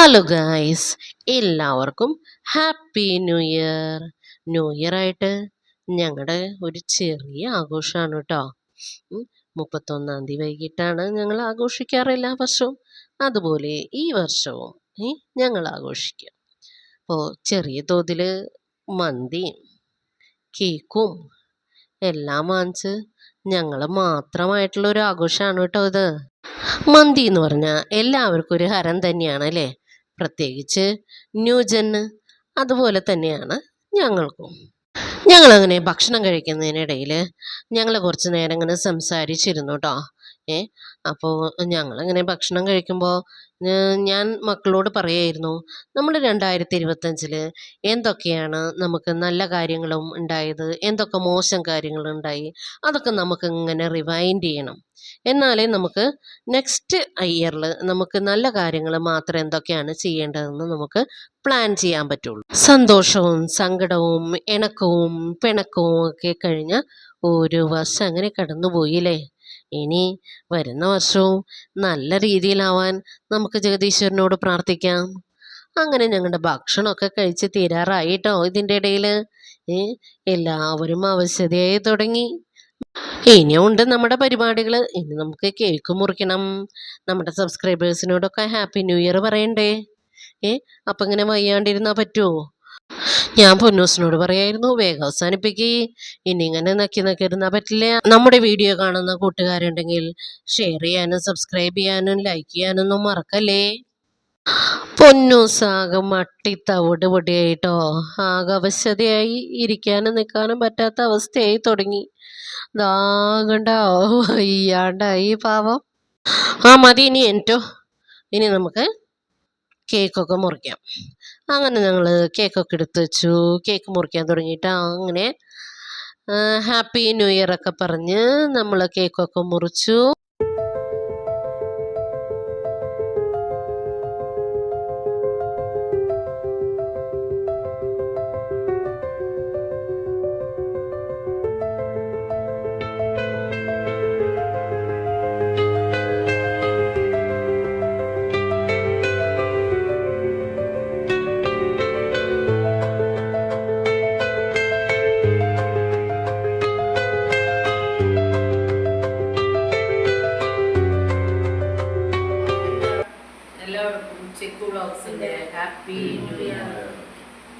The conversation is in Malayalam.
ഹലോ ഗായ്സ് എല്ലാവർക്കും happy new year new year ആയിട്ട് ഞങ്ങളുടെ ഒരു ചെറിയ ആഘോഷമാണ് കേട്ടോ മുപ്പത്തൊന്നാം തീയതി വൈകിട്ടാണ് ഞങ്ങൾ ആഘോഷിക്കാറ് എല്ലാ വർഷവും. അതുപോലെ ഈ വർഷവും ഞങ്ങൾ ആഘോഷിക്കും. അപ്പോൾ ചെറിയ തോതിൽ മന്തിയും കേക്കും എല്ലാം വാങ്ങിച്ച് ഞങ്ങൾ മാത്രമായിട്ടുള്ള ഒരു ആഘോഷമാണ് കേട്ടോ ഇത്. മന്തി എന്ന് പറഞ്ഞാൽ എല്ലാവർക്കും ഒരു ഹരം തന്നെയാണ് അല്ലേ? പ്രത്യേകിച്ച് ന്യൂജന് അതുപോലെ തന്നെയാണ് ഞങ്ങൾക്കും. ഞങ്ങളങ്ങനെ ഭക്ഷണം കഴിക്കുന്നതിനിടയിൽ ഞങ്ങൾ കുറച്ച് നേരം ഇങ്ങനെ സംസാരിച്ചിരുന്നു കേട്ടോ ഏ അപ്പോൾ ഞങ്ങളിങ്ങനെ ഭക്ഷണം കഴിക്കുമ്പോൾ ഞാൻ മക്കളോട് പറയുമായിരുന്നു നമ്മൾ രണ്ടായിരത്തി ഇരുപത്തഞ്ചിൽ എന്തൊക്കെയാണ് നമുക്ക് നല്ല കാര്യങ്ങളും ഉണ്ടായത്? എന്തൊക്കെ മോശം കാര്യങ്ങളും ഉണ്ടായി? അതൊക്കെ നമുക്ക് ഇങ്ങനെ റിവൈൻഡ് ചെയ്യണം. എന്നാലേ നമുക്ക് നെക്സ്റ്റ് ഇയറിൽ നമുക്ക് നല്ല കാര്യങ്ങൾ മാത്രം എന്തൊക്കെയാണ് ചെയ്യേണ്ടതെന്ന് നമുക്ക് പ്ലാൻ ചെയ്യാൻ പറ്റുള്ളൂ. സന്തോഷവും സങ്കടവും ഇണക്കവും പിണക്കവും ഒക്കെ കഴിഞ്ഞ ഒരു വർഷം അങ്ങനെ കടന്നുപോയില്ലേ ഇനി വരുന്ന വർഷവും നല്ല രീതിയിലാവാൻ നമുക്ക് ജഗദീശ്വരനോട് പ്രാർത്ഥിക്കാം. അങ്ങനെ ഞങ്ങളുടെ ഭക്ഷണമൊക്കെ കഴിച്ച് തീരാറായിട്ടോ ഇതിന്റെ ഇടയിൽ? എല്ലാവരും അവശതയായി തുടങ്ങി. ഇനിയുണ്ട് നമ്മുടെ പരിപാടികൾ ഇനി നമുക്ക് കേക്ക് മുറിക്കണം. നമ്മുടെ സബ്സ്ക്രൈബേഴ്സിനോടൊക്കെ ഹാപ്പി ന്യൂ ഇയർ പറയണ്ടേ? ഏ അപ്പം ഇങ്ങനെ വയ്യാണ്ടിരുന്നാൽ പറ്റുമോ ഞാൻ പൊന്നൂസിനോട് പറയായിരുന്നു വേഗം അവസാനിപ്പിക്കേ. ഇനി ഇങ്ങനെ നക്കി നക്കി ഇരുന്നാൽ പറ്റില്ല. നമ്മുടെ വീഡിയോ കാണുന്ന കൂട്ടുകാരുണ്ടെങ്കിൽ ഷെയർ ചെയ്യാനും സബ്സ്ക്രൈബ് ചെയ്യാനും ലൈക്ക് ചെയ്യാനൊന്നും മറക്കല്ലേ? പൊന്നൂസ് ആകെ മട്ടി തവിട് പൊടിയായിട്ടോ. ആകെ അവശതയായി ഇരിക്കാനും നിൽക്കാനും പറ്റാത്ത അവസ്ഥയായി തുടങ്ങി. ദാകണ്ടാവോ അയ്യാണ്ടായി പാവം. ആ മതി ഇനി എന്റോ. ഇനി നമുക്ക് കേക്കൊക്കെ മുറിക്കാം. അങ്ങനെ ഞങ്ങൾ കേക്കൊക്കെ എടുത്ത് വെച്ചു. കേക്ക് മുറിക്കാൻ തുടങ്ങിയിട്ട് അങ്ങനെ ഹാപ്പി ന്യൂ ഇയർ ഒക്കെ പറഞ്ഞ് നമ്മൾ കേക്കൊക്കെ മുറിച്ചു. எல்லாருக்கும் செக்குள் ஹவுஸ் ஹாப்பி நியூ இயர்